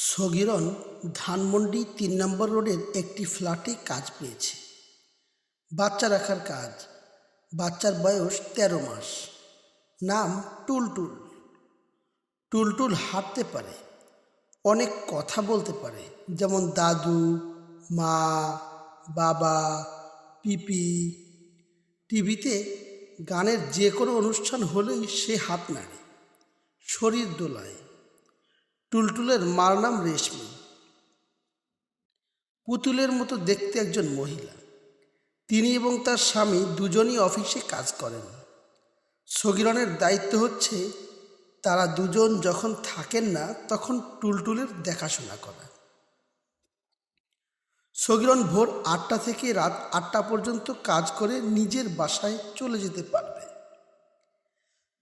সগিরন ধানমন্ডি তিন নম্বর রোডের একটি ফ্ল্যাটে কাজ পেয়েছে। বাচ্চা রাখার কাজ। বাচ্চার বয়স তেরো মাস। নাম টুলটুল। টুলটুল হাঁটতে পারে। অনেক কথা বলতে পারে। যেমন দাদু, মা, বাবা, পিপি। টিভিতে গানের যে কোনো অনুষ্ঠান হলেই সে হাত নাড়ে। শরীর দোলায়। টুলটুলের মার নাম রেশমি। পুতুলের মতো দেখতে একজন মহিলা। তিনি এবং তার স্বামী দুজনই অফিসে কাজ করেন। সগিরনের দায়িত্ব হচ্ছে, তারা দুজন যখন থাকেন না, তখন টুলটুলের দেখাশোনা করা। সগিরন ভোর আটটা থেকে রাত আটটা পর্যন্ত কাজ করে নিজের বাসায় চলে যেতে পারবে।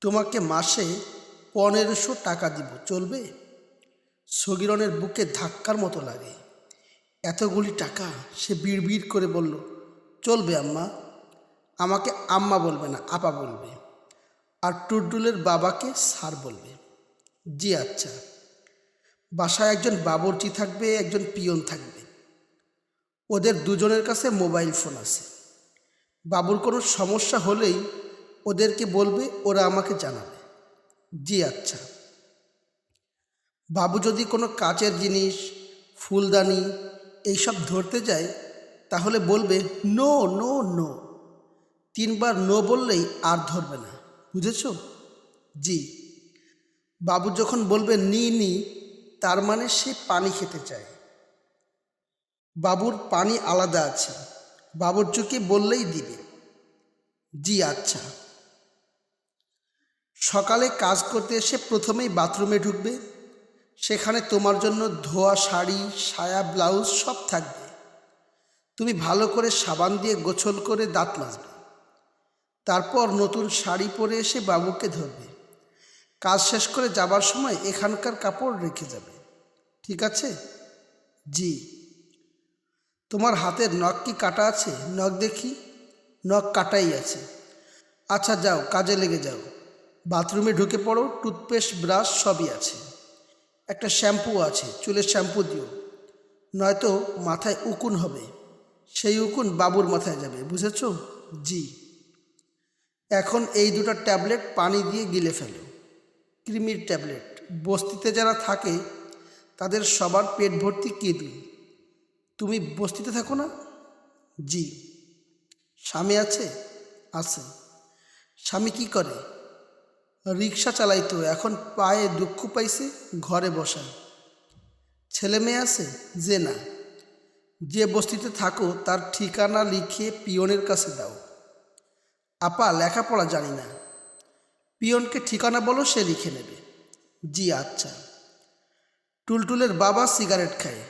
তোমাকে মাসে পনেরোশো টাকা দিব, চলবে? সগিরনের বুকে ধাক্কার মতো লাগে। এতগুলি টাকা সে বিড়বিড় করে বলল, চলবে আম্মা। আমাকে আম্মা বলবে না, আপা বলবে। আর টুডুলের বাবাকে স্যার বলবে, জি আচ্ছা। বাসায় একজন বাবরচি থাকবে, একজন পিয়ন থাকবে। ওদের দুজনের কাছে মোবাইল ফোন আছে। বাবুর কোনো সমস্যা হলেই ওদেরকে বলবে, ওরা আমাকে জানাবে। জি আচ্ছা। বাবু যদি কোনো কাচের জিনিস, ফুলদানি এইসব ধরতে যায়, তাহলে বলবে, নো নো নো। তিনবার নো বললেই আর ধরবে না। বুঝেছ? জি। বাবু যখন বলবে, নি নি, তার মানে সে পানি খেতে চায়। বাবুর পানি আলাদা আছে। বাবুর চোখে বললেই দিবে। জি আচ্ছা। সকালে কাজ করতে এসে প্রথমেই বাথরুমে ঢুকবে। সেখানে তোমার জন্য ধোয়া, শাড়ি, সায়া, ব্লাউজ সব থাকবে। তুমি ভালো করে সাবান দিয়ে গোছল করে দাঁত মাজবে। তারপর নতুন শাড়ি পরে এসে বাবুকে ধরবে। কাজ শেষ করে যাবার সময় এখানকার কাপড় রেখে যাবে। ঠিক আছে? জি। তোমার হাতের নখ কি কাটা আছে? নখ দেখি। নখ কাটাই আছে। আচ্ছা যাও, কাজে লেগে যাও। বাথরুমে ঢুকে পড়ো, টুথপেস্ট, ব্রাশ সবই আছে। একটা শ্যাম্পু আছে, চুলের শ্যাম্পু দিও। নয়তো মাথায় উকুন হবে। সেই উকুন বাবুর মাথায় যাবে, বুঝেছ? জি। এখন এই দুটো ট্যাবলেট পানি দিয়ে গিলে ফেলো। ক্রিমির ট্যাবলেট। বস্তিতে যারা থাকে, তাদের সবার পেট ভর্তি কিডনি। তুমি বস্তিতে থাকো না? জি। স্বামী আছে? আছে। স্বামী কি করে? রিক্সা চালাইতো, এখন পায়ে দুঃখ পাইছে, ঘরে বসা ছেলে মেয়ে আছে? যে না। যে বস্তিতে থাকো, তার ঠিকানা লিখে পিয়নের কাছে দাও। আপা, লেখাপড়া জানি না। পিয়নকে ঠিকানা বলো, সে লিখে নেবে। জি আচ্ছা। টুলটুলের বাবা সিগারেট খায়।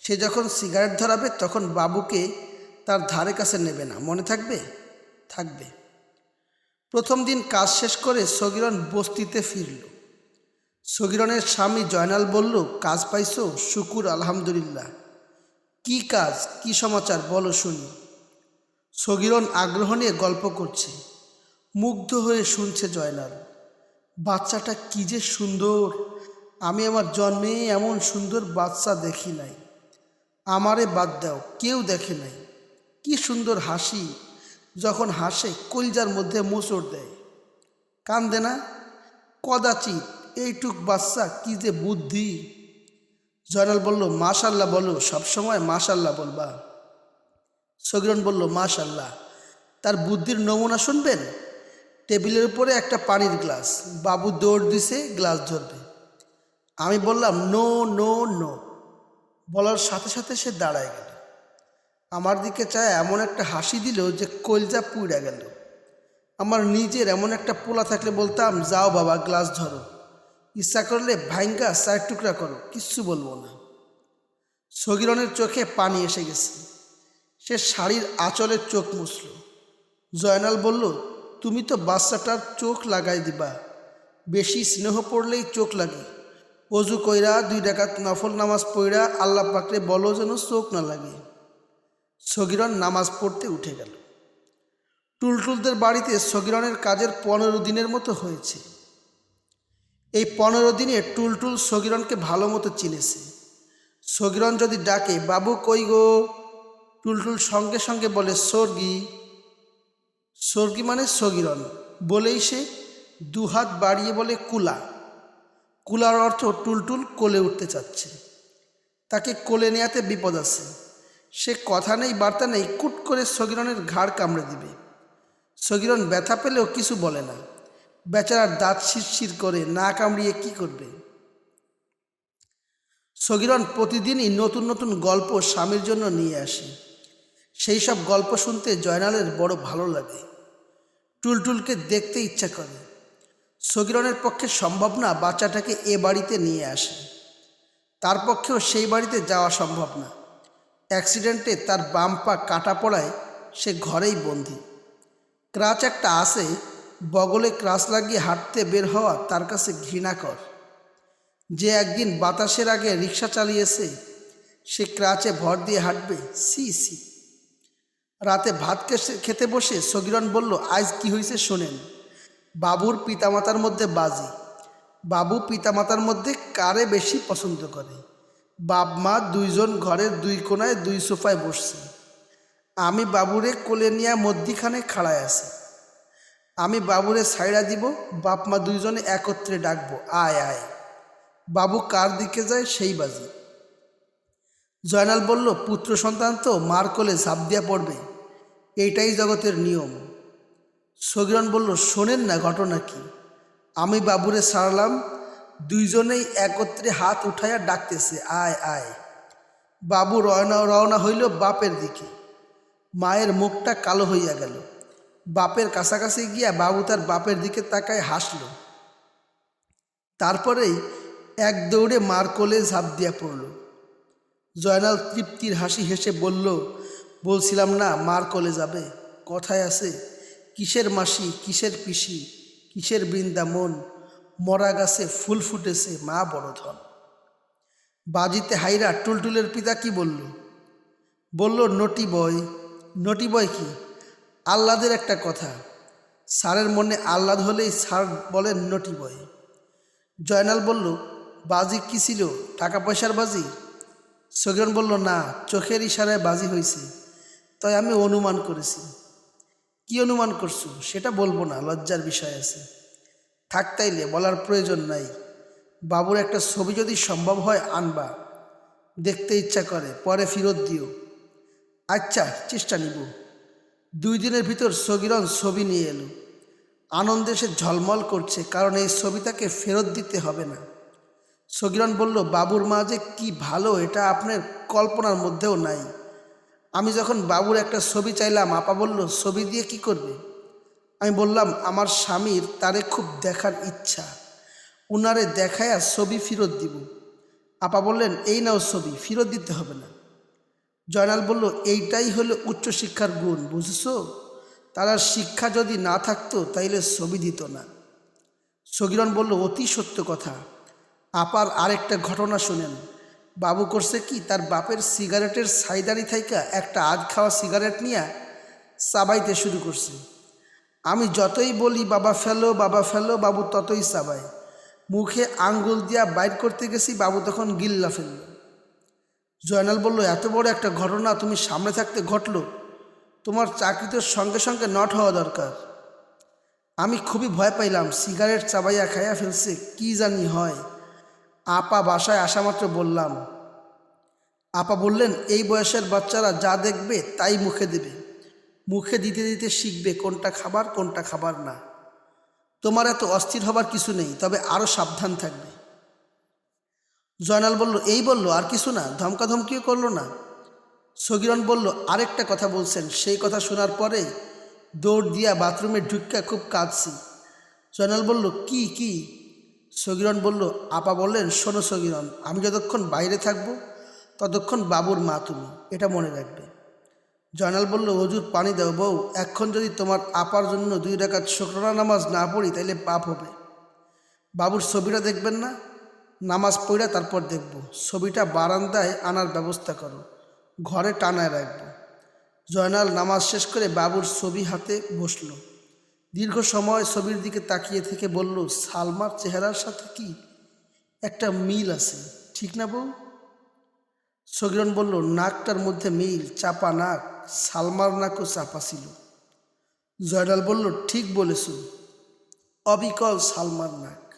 সে যখন সিগারেট ধরাবে, তখন বাবুকে তার ধারে কাছে নেবে না। মনে থাকবে? থাকবে। প্রথম দিন কাজ শেষ করে সগিরন বস্তিতে ফিরল। সগিরনের স্বামী জয়নাল বলল, কাজ পাইছো? শুকুর, আলহামদুলিল্লাহ। কি কাজ? কি সমাচার? বলো শুনি। সগিরন আগ্রহ নিয়ে গল্প করছে। মুগ্ধ হয়ে শুনছে জয়নাল, বাচ্চাটা কি যে সুন্দর! আমি আমার জন্মে এমন সুন্দর বাচ্চা দেখি নাই। আমারে বাদ দাও, কেউ দেখে নাই। কি সুন্দর হাসি যখন হাসে, কলজার মধ্যে মোচড় দেয়। কান্দে না? কদাচিৎ এইটুক বাচ্চা কি যে বুদ্ধি? জয়নাল বলল, মাশাল্লাহ বলো, সবসময় মাশাল্লাহ বলবা। সগিরন বলল, মাশাল্লাহ, তার বুদ্ধির নমুনা শুনবেন? টেবিলের উপরে একটা পানির গ্লাস। বাবু দৌড় দিছে, গ্লাস ধরবে। আমি বললাম, নো নো নো। বলার সাথে সাথে সে দাঁড়ায় গেল। আমার দিকে চায় এমন একটা হাসি দিল যে কলজা পুড়ে গেল। আমার নিজের এমন একটা পোলা থাকলে বলতাম, যাও বাবা, গ্লাস ধরো। ইচ্ছা করলে ভাইঙ্গা চার টুকরা করো, কিচ্ছু বলব না। সগিরনের চোখে পানি এসে গেছে। সে শাড়ির আঁচলের চোখ মুছল। জয়নাল বলল, তুমি তো বাচ্চাটার চোখ লাগাই দিবা। বেশি স্নেহ পড়লেই চোখ লাগে। অজু কইরা দুই ডাকাত নফল নামাজ পইরা আল্লাহ পাকরে বলো যেন চোখ না লাগে। সগিরন নামাজ পড়তে উঠে গেল। টুলটুলদের বাড়িতে সগিরনের কাজের পনেরো দিনের মতো হয়েছে। এই পনেরো দিনে টুলটুল সগিরনকে ভালো মতো চিনেছে। সগিরন যদি ডাকে, বাবু, কই গো? টুলটুল সঙ্গে সঙ্গে বলে স্বর্গী স্বর্গী মানে সগিরন। বলেই সে দুহাত বাড়িয়ে বলে, কুলা। কুলার অর্থ টুলটুল কোলে উঠতে চাচ্ছে। তাকে কোলে নেয়াতে বিপদ আছে। সে কথা নেই, বার্তা নেই, কুট করে সগিরনের ঘাড় কামড়ে দিবে। সগিরন ব্যথা পেলেও কিছু বলে না। বেচারার দাঁত শিরশির করে না কামড়িয়ে কি করবে? সগিরন প্রতিদিনই নতুন নতুন গল্প স্বামীর জন্য নিয়ে আসে। সেই সব গল্প শুনতে জয়নালের বড় ভালো লাগে। টুলটুলকে দেখতে ইচ্ছা করে। সগিরনের পক্ষে সম্ভব না বাচ্চাটাকে এ বাড়িতে নিয়ে আসে। তার পক্ষেও সেই বাড়িতে যাওয়া সম্ভব না। অ্যাক্সিডেন্টে তার বাম পা কাটা পড়ায় সে ঘরেই বন্দি। ক্রাচ একটা আসে, বগলে ক্রাচ লাগিয়ে হাঁটতে বের হওয়া তার কাছে ঘৃণাকর। যে একদিন বাতাসের আগে রিক্সা চালিয়েছে, সে ক্রাচে ভর দিয়ে হাঁটবে, সি সি। রাতে ভাত খেতে বসে সগিরন বলল, আজ কি হয়েছে শোনেন, বাবুর পিতামাতার মধ্যে বাজি। বাবু পিতামাতার মধ্যে কারে বেশি পছন্দ করে? বাপ মা দুইজন ঘরের দুই কোনায় দুই সোফায় বসছে। আমি বাবুরে কোলে নিয়ে মধ্যিখানে খাড়ায় আছি। আমি বাবুরে ছাইড়া দিব বাপ মা দুইজনে একত্রে ডাকবো, আয় আয়। বাবু কার দিকে যায় সেই বাজি। জয়নাল বলল, পুত্র সন্তান তো, মার কোলে ঝাঁপ দিয়া পড়বে। এইটাই জগতের নিয়ম। সগিরন বলল, শোনেন না ঘটনা কি? আমি বাবুরে সারলাম দুইজনেই একত্রে হাত উঠাইয়া ডাকতেছে, আয় আয়। বাবু রওনা রওনা হইল বাপের দিকে। মায়ের মুখটা কালো হইয়া গেল। বাপের কাছাকাছি গিয়া বাবু তার বাপের দিকে তাকায় হাসল। তারপরেই এক দৌড়ে মার কোলে ঝাঁপ দিয়া পড়ল। জয়নাল তৃপ্তির হাসি হেসে বলল, বলছিলাম না, মার কোলে যাবে। কথায় আছে, কিসের মাসি, কিসের পিসি, কিসের বৃন্দামন মরা গাছে ফুল ফুটেছে, মা বড় ধন। বাজিতে হাইরা টুলটুলের পিতা কি বলল? বলল, নটি বয়। নটি বয় কি? আহ্লাদের একটা কথা। স্যারের মনে আহ্লাদ হলেই স্যার বলেন, নটি বয়। জয়নাল বলল, বাজি কি ছিল? টাকা পয়সার বাজি? সগিরন বলল, না, চোখের ইশারায় বাজি হয়েছে তাই আমি অনুমান করেছি। কি অনুমান করছ? সেটা বলব না, লজ্জার বিষয় আছে। থাক তাইলে বলার প্রয়োজন নাই। বাবুর একটা ছবি যদি সম্ভব হয় আনবা। দেখতে ইচ্ছা করে, পরে ফেরত দিও। আচ্ছা চেষ্টা নিব। দুই দিনের ভিতর সগিরন ছবি নিয়ে এলো। আনন্দে সে ঝলমল করছে, কারণ এই ছবিটাকে ফেরত দিতে হবে না। সগিরন বলল, বাবুর মা যে কি ভালো, এটা আপনার কল্পনার মধ্যেও নাই। আমি যখন বাবুর একটা ছবি চাইলাম, আপা বলল, ছবি দিয়ে কি করবে? আমি বললাম, আমার স্বামীর তারে খুব দেখার ইচ্ছা। উনারে দেখায়া ছবি ফেরত দিব। আপা বললেন, এই নাও ছবি, ফেরত দিতে হবে না। জয়নাল বলল, এইটাই হলো উচ্চশিক্ষার গুণ, বুঝেছ? তার শিক্ষা যদি না থাকতো, তাইলে ছবি দিত না। সগিরন বলল, অতি সত্য কথা। আপার আরেকটা ঘটনা শোনেন। বাবু করছে কি, তার বাপের সিগারেটের সাইদারি থাইকা একটা আধ খাওয়া সিগারেট নিয়ে চাবাইতে শুরু করছে। আমি যতই বলি, বাবা ফেলো বাবা ফেলো, বাবু ততই চাবায় মুখে আঙ্গুল দিয়া বাইর করতে গেছি, বাবু তখন গিল্লা ফেলল। জয়নাল বলল, এত বড় একটা ঘটনা তুমি সামনে থাকতে ঘটলো। তোমার চাকরিতে সঙ্গে সঙ্গে নট হওয়া দরকার। আমি খুবই ভয় পাইলাম, সিগারেট চাবাইয়া খাইয়া ফেলছে, কি জানি হয়। আপা বাসায় আসা মাত্র বললাম, আপা বললেন, এই বয়সের বাচ্চারা যা দেখবে তাই মুখে দেবে। মুখে দিতে দিতে শিখবে কোনটা খাবার কোনটা খাবার না। তোমার এত অস্থির হবার কিছু নেই, তবে আরও সাবধান থাকবে। জয়নাল বলল, এই বলল, আর কিছু না, ধমকাধমকিও করল না। সগিরন বলল, আরেকটা কথা বলছেন, সেই কথা শোনার পরে দৌড় দিয়া বাথরুমে ঢুক্কা খুব কাঁদছি। জয়নাল বলল, কি কি? সগিরন বলল, আপা বললেন, শোনো সগিরন, আমি যতক্ষণ বাইরে থাকব, ততক্ষণ বাবুর মা তুমি, এটা মনে রাখবে। জয়নাল বলল, হজুর, পানি দাও বউ, এখন যদি তোমার আপার জন্য দুই রাকাত শুক্রনা নামাজ না পড়ি, তাইলে পাপ হবে। বাবুর ছবিটা দেখবেন না? নামাজ পড়া তারপর দেখব। ছবিটা বারান্দায় আনার ব্যবস্থা করো। ঘরে টানায় রাখব। জয়নাল নামাজ শেষ করে বাবুর ছবি হাতে বসল। দীর্ঘ সময় ছবির দিকে তাকিয়ে থেকে বলল, সালমার চেহারার সাথে কি একটা মিল আছে, ঠিক না বউ? সগিরন বলল, নাকটার মধ্যে মিল, চাপা নাক সালমার নাকও চাপা ছিল। জয়নাল বলল, ঠিক বলেছ। অবিকল সালমার নাক।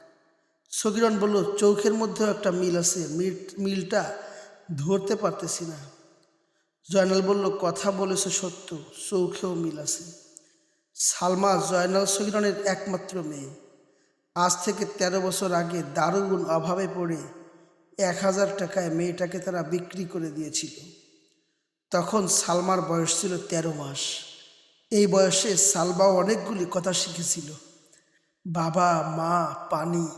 সগিরন বলল, চৌখের মধ্যেও একটা মিল আছে। মিল- মিলটা ধরতে পারতেছি না। জয়নাল বলল, কথা বলেছ সত্য, চৌখেও মিল আছে। সালমা জয়নাল সগিরনের একমাত্র মেয়ে। আজ থেকে ১৩ বছর আগে দারুণ অভাবে পড়ে এক হাজার টাকায় মেয়েটাকে তারা বিক্রি করে দিয়েছিল। তখন সালমার বয়স ছিল ১৩ মাস। এই বয়সে সালবাও অনেকগুলি কথা শিখেছিল। বাবা, মা, পানি